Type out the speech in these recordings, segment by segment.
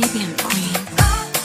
Caribbean Queen.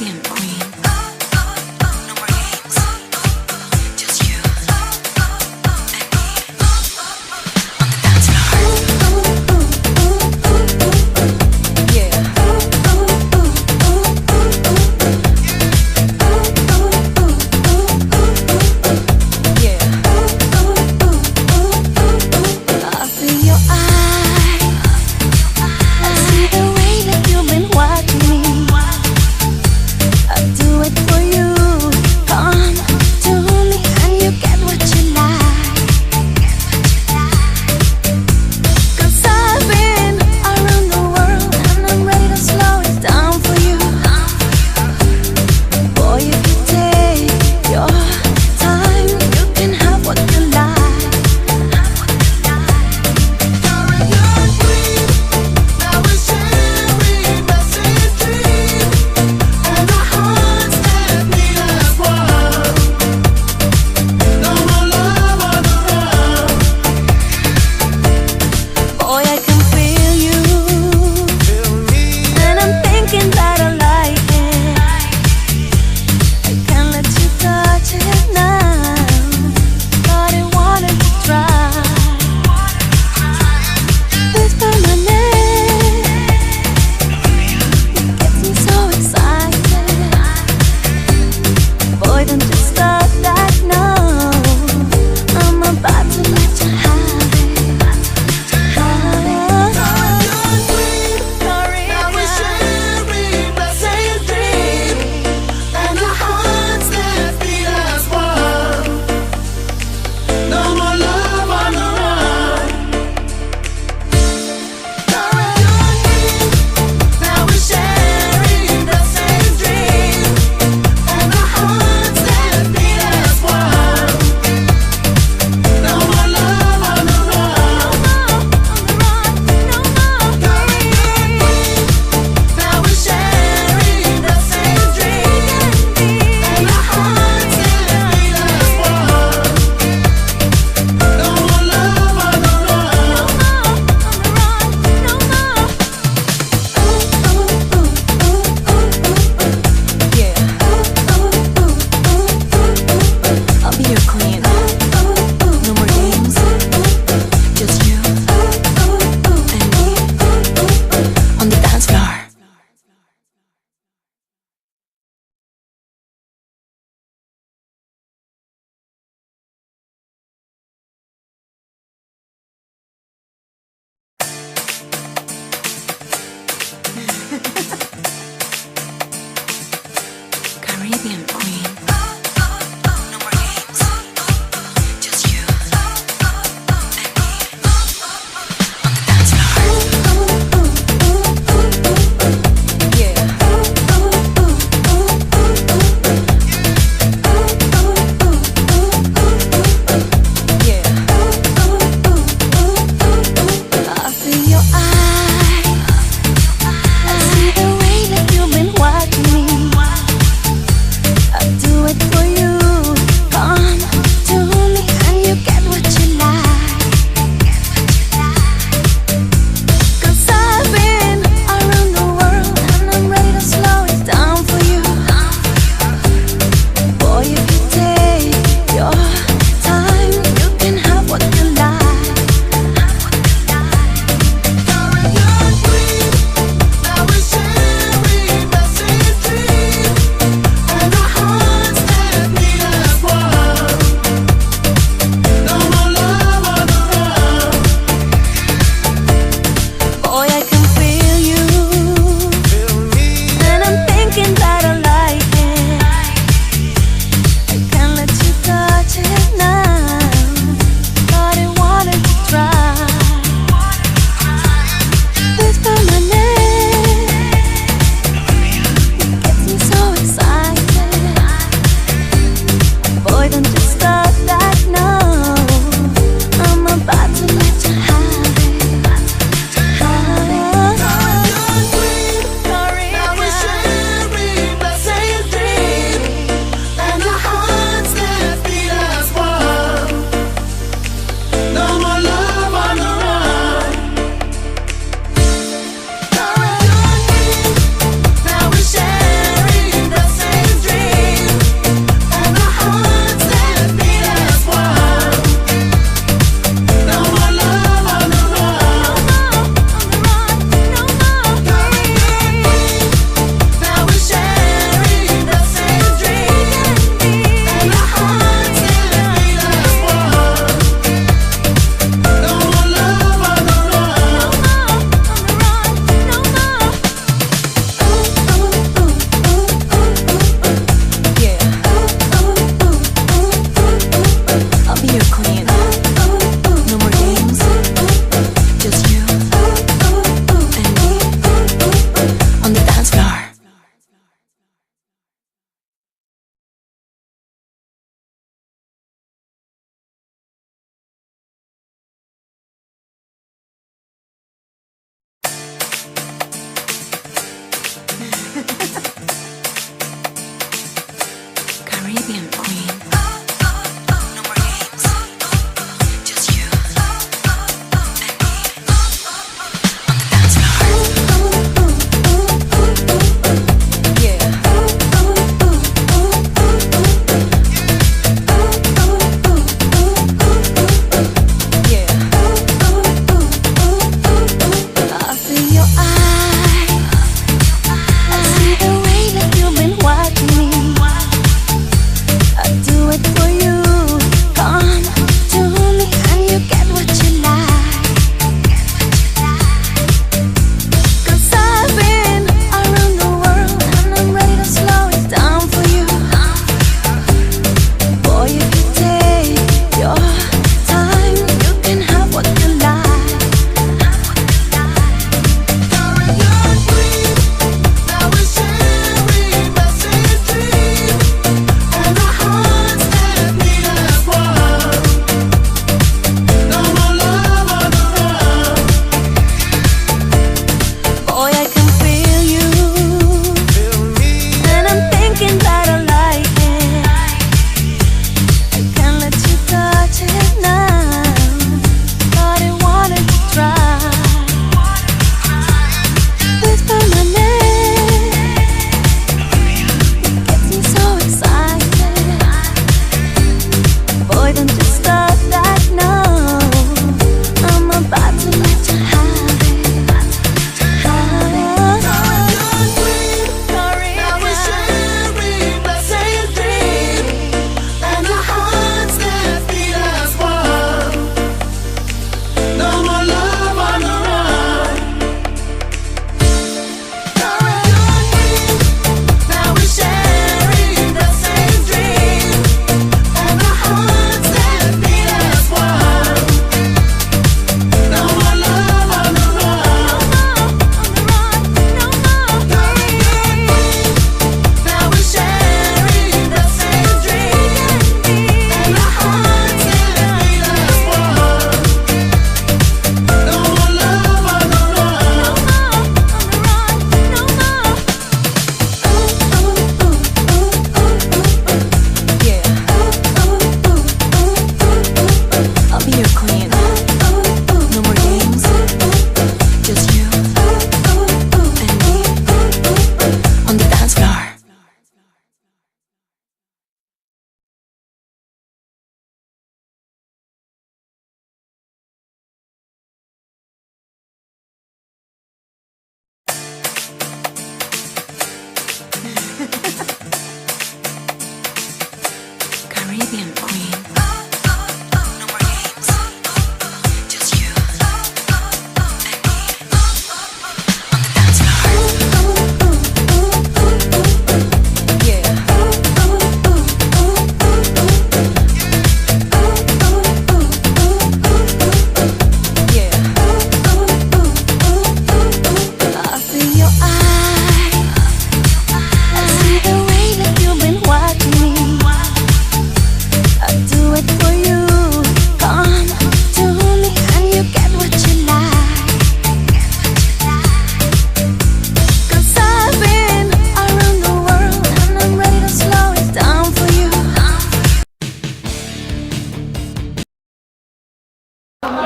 siempre.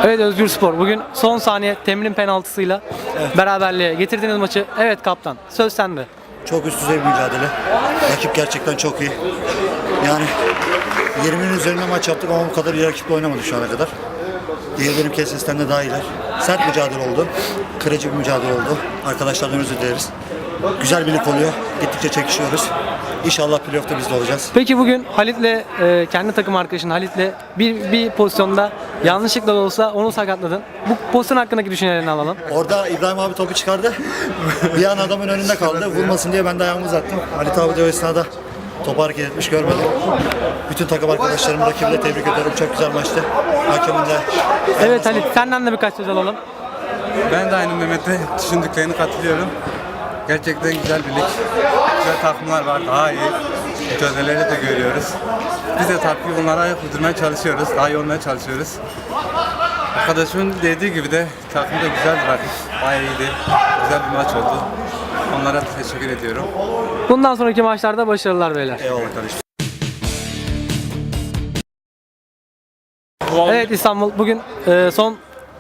Evet Özgür Spor bugün son saniye Temrin penaltısıyla beraberliğe getirdiniz maçı. Evet kaptan söz sende. Çok üst düzey bir mücadele. Rakip gerçekten çok iyi. Yani 20'nin üzerinde maç yaptık ama bu kadar iyi rakiple oynamadık şu ana kadar. Diğer benim kesisten de daha iyiler. Sert mücadele oldu. Kırıcı bir mücadele oldu. Arkadaşlardan özür dileriz. Güzel bir lig oluyor. Gittikçe çekişiyoruz. İnşallah playoff'ta biz de olacağız. Peki bugün Halit'le e, kendi takım arkadaşın Halit'le bir, bir pozisyonda yanlışlıkla da olsa onu sakatladın. Bu pozisyon hakkındaki düşüncelerini alalım. Orada İbrahim abi topu çıkardı. bir an adamın önünde kaldı. Vurmasın diye ben de ayağımı uzattım. Halit abi de o esnada topu hareket etmiş görmedim. Bütün takım arkadaşlarımı rakibi de tebrik ediyorum. Çok güzel maçtı. Hakemin de Evet Halit senden de birkaç söz alalım. Ben de aynı Mehmet'e düşündüklerine katılıyorum. Gerçekten güzel bir lig güzel takımlar var, daha iyi. Mücadeleleri de görüyoruz. Biz de takviye bunlara ayak uydurmaya çalışıyoruz, daha iyi olmaya çalışıyoruz. Arkadaşımın dediği gibi de takım da güzel bir bayağı iyiydi. Güzel bir maç oldu. Onlara teşekkür ediyorum. Bundan sonraki maçlarda başarılar beyler. Eyvallah kardeşim. Evet İstanbul bugün e, son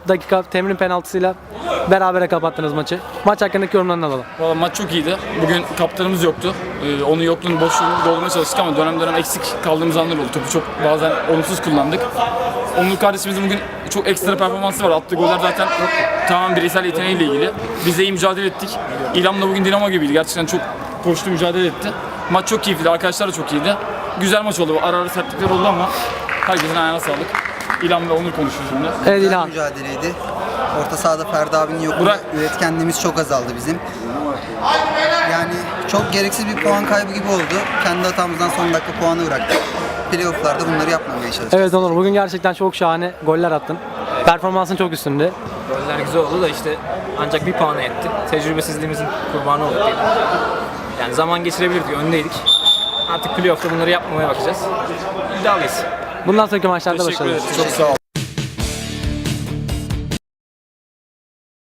dakika temrin penaltısıyla berabere kapattınız maçı. Maç hakkındaki yorumlarını alalım. Valla maç çok iyiydi. Bugün kaptanımız yoktu. Ee, onun yokluğunu, boşluğunu doldurmaya çalıştık ama dönem dönem eksik kaldığımız anlar oldu. Topu çok bazen olumsuz kullandık. Onur kardeşimizin bugün çok ekstra performansı var. Attığı goller zaten tamamen bireysel yeteneğiyle ilgili. Biz de iyi mücadele ettik. İlham bugün Dinamo gibiydi. Gerçekten çok koştu, mücadele etti. Maç çok keyifliydi. Arkadaşlar da çok iyiydi. Güzel maç oldu. Ara ara sertlikler oldu ama herkesin ayağına sağlık. İlham ve Onur konuşuyor şimdi. Evet Güzel İlhan. mücadeleydi. Orta sahada Ferdi abinin yokluğu Burak. üretkenliğimiz çok azaldı bizim. Yani çok gereksiz bir puan kaybı gibi oldu. Kendi hatamızdan son dakika puanı bıraktık. Playoff'larda bunları yapmamaya çalışacağız. Evet Onur bugün gerçekten çok şahane goller attın. Performansın çok üstünde. Goller güzel oldu da işte ancak bir puana yetti. Tecrübesizliğimizin kurbanı olduk diyelim. Yani zaman geçirebilirdik, öndeydik. Artık playoff'ta bunları yapmamaya bakacağız. İddialıyız. Bundan sonraki maçlarda başarılar. Çok sağ ol.